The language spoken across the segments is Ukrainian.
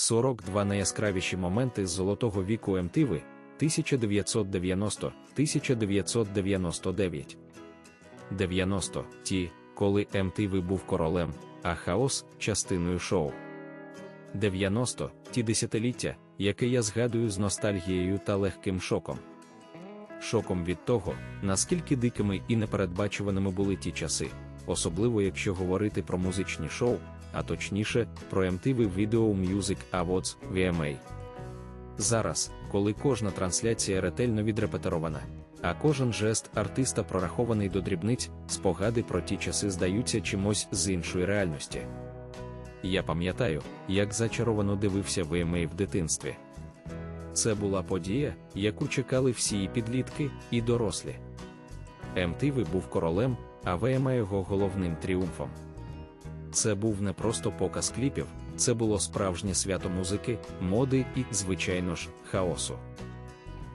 42 найяскравіші моменти з золотого віку MTV 1990-1999. 90 ті, коли MTV був королем, а хаос частиною шоу. 90 ті десятиліття, яке я згадую з ностальгією та легким шоком. Шоком від того, наскільки дикими і непередбачуваними були ті часи, особливо якщо говорити про музичні шоу, а точніше, про MTV Video Music Awards VMA. Зараз, коли кожна трансляція ретельно відрепетирована, а кожен жест артиста прорахований до дрібниць, спогади про ті часи здаються чимось з іншої реальності. Я пам'ятаю, як зачаровано дивився VMA в дитинстві. Це була подія, яку чекали всі і підлітки, і дорослі. MTV був королем, а VMA його головним тріумфом. Це був не просто показ кліпів, це було справжнє свято музики, моди і, звичайно ж, хаосу.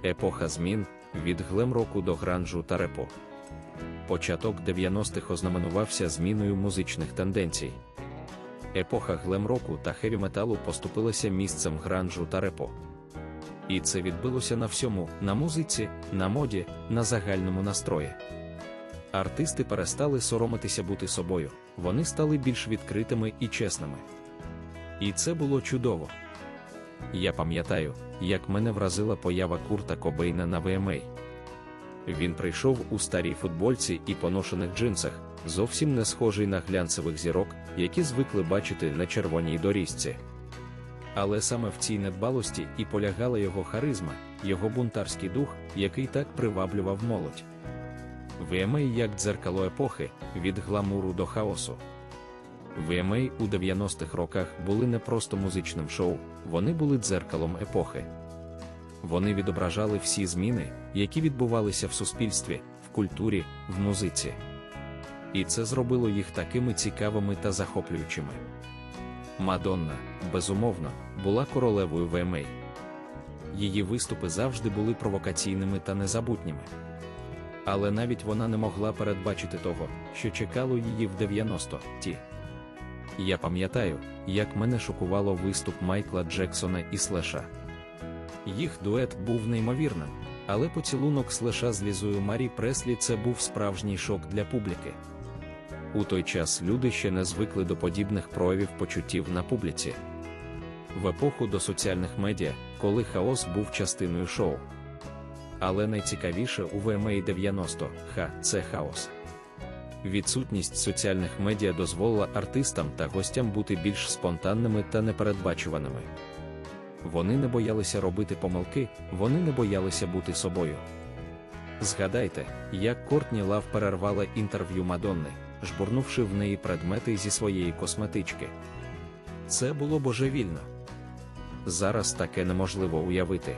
Епоха змін від глем-року до гранжу та репу. Початок 90-х ознаменувався зміною музичних тенденцій. Епоха глем-року та хеві-металу поступилася місцем гранжу та репу. І це відбилося на всьому, на музиці, на моді, на загальному настрої. Артисти перестали соромитися бути собою, вони стали більш відкритими і чесними. І це було чудово. Я пам'ятаю, як мене вразила поява Курта Кобейна на VMA. Він прийшов у старій футбольці і поношених джинсах, зовсім не схожий на глянцевих зірок, які звикли бачити на червоній доріжці. Але саме в цій недбалості і полягала його харизма, його бунтарський дух, який так приваблював молодь. VMA як дзеркало епохи, від гламуру до хаосу. VMA у 90-х роках були не просто музичним шоу, вони були дзеркалом епохи. Вони відображали всі зміни, які відбувалися в суспільстві, в культурі, в музиці. І це зробило їх такими цікавими та захоплюючими. Мадонна, безумовно, була королевою VMA. Її виступи завжди були провокаційними та незабутніми. Але навіть вона не могла передбачити того, що чекало її в 90-ті. Я пам'ятаю, як мене шокувало виступ Майкла Джексона і Слеша. Їх дует був неймовірним, але поцілунок Слеша з Лізою Марі Преслі це був справжній шок для публіки. У той час люди ще не звикли до подібних проявів почуттів на публіці. В епоху до соціальних медіа, коли хаос був частиною шоу. Але найцікавіше у VMA 90 ха це хаос. Відсутність соціальних медіа дозволила артистам та гостям бути більш спонтанними та непередбачуваними. Вони не боялися робити помилки, вони не боялися бути собою. Згадайте, як Кортні Лав перервала інтерв'ю Мадонни, жбурнувши в неї предмети зі своєї косметички. Це було божевільно. Зараз таке неможливо уявити.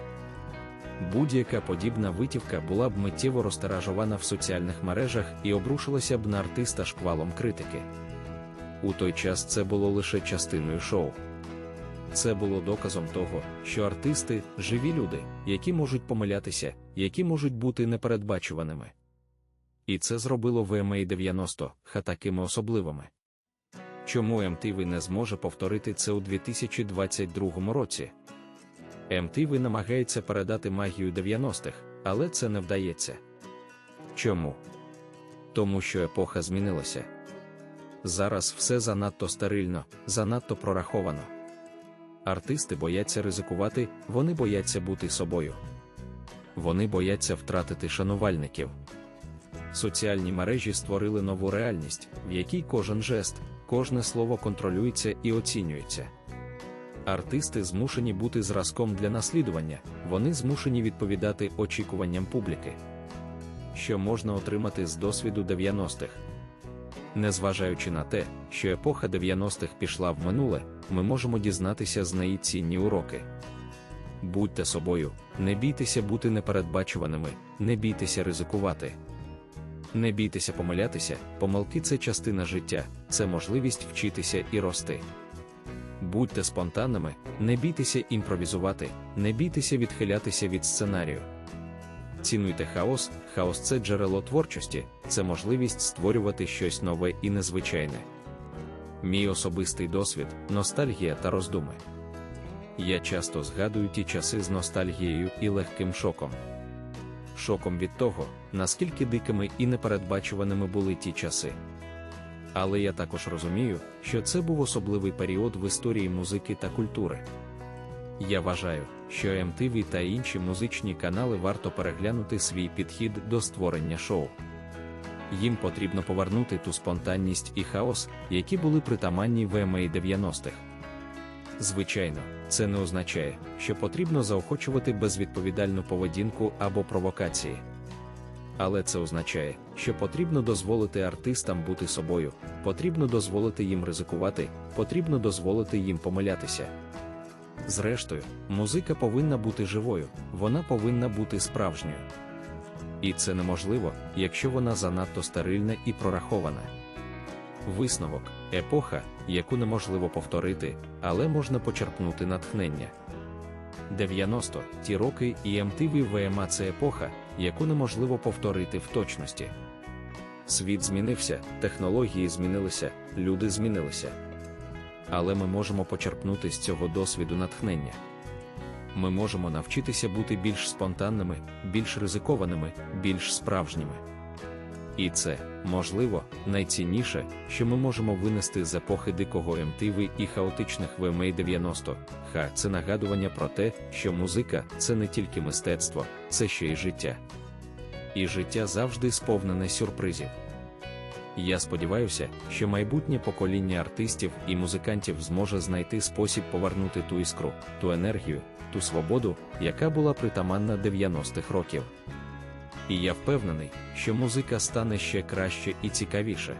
Будь-яка подібна витівка була б миттєво розтиражована в соціальних мережах і обрушилася б на артиста шквалом критики. У той час це було лише частиною шоу. Це було доказом того, що артисти живі люди, які можуть помилятися, які можуть бути непередбачуваними. І це зробило VMA 90 ха такими особливими. Чому MTV не зможе повторити це у 2022 році? MTV намагається передати магію 90-х, але це не вдається. Чому? Тому що епоха змінилася. Зараз все занадто стерильно, занадто прораховано. Артисти бояться ризикувати, вони бояться бути собою. Вони бояться втратити шанувальників. Соціальні мережі створили нову реальність, в якій кожен жест, кожне слово контролюється і оцінюється. Артисти змушені бути зразком для наслідування, вони змушені відповідати очікуванням публіки. Що можна отримати з досвіду 90-х? Незважаючи на те, що епоха 90-х пішла в минуле, ми можемо дізнатися з неї цінні уроки. Будьте собою, не бійтеся бути непередбачуваними, не бійтеся ризикувати. Не бійтеся помилятися, помилки це частина життя, це можливість вчитися і рости. Будьте спонтанними, не бійтеся імпровізувати, не бійтеся відхилятися від сценарію. Цінуйте хаос, хаос це джерело творчості, це можливість створювати щось нове і незвичайне. Мій особистий досвід, ностальгія та роздуми. я часто згадую ті часи з ностальгією і легким шоком. Шоком від того, наскільки дикими і непередбачуваними були ті часи. Але я також розумію, що це був особливий період в історії музики та культури. Я вважаю, що MTV та інші музичні канали варто переглянути свій підхід до створення шоу. Їм потрібно повернути ту спонтанність і хаос, які були притаманні VMA 90-х. Звичайно, це не означає, що потрібно заохочувати безвідповідальну поведінку або провокації. Але це означає, що потрібно дозволити артистам бути собою, потрібно дозволити їм ризикувати, потрібно дозволити їм помилятися. Зрештою, музика повинна бути живою, вона повинна бути справжньою. І це неможливо, якщо вона занадто стерильна і прорахована. Висновок епоха, яку неможливо повторити, але можна почерпнути натхнення. 90 ті роки і MTV VMA – це епоха, яку неможливо повторити в точності. Світ змінився, технології змінилися, люди змінилися. Але ми можемо почерпнути з цього досвіду натхнення. Ми можемо навчитися бути більш спонтанними, більш ризикованими, більш справжніми. І це, можливо, найцінніше, що ми можемо винести з епохи дикого MTV і хаотичних VMA 90 ха це нагадування про те, що музика це не тільки мистецтво, це ще й життя. І життя завжди сповнене сюрпризів. Я сподіваюся, що майбутнє покоління артистів і музикантів зможе знайти спосіб повернути ту іскру, ту енергію, ту свободу, яка була притаманна 90-х років. І я впевнений, що музика стане ще краще і цікавіше.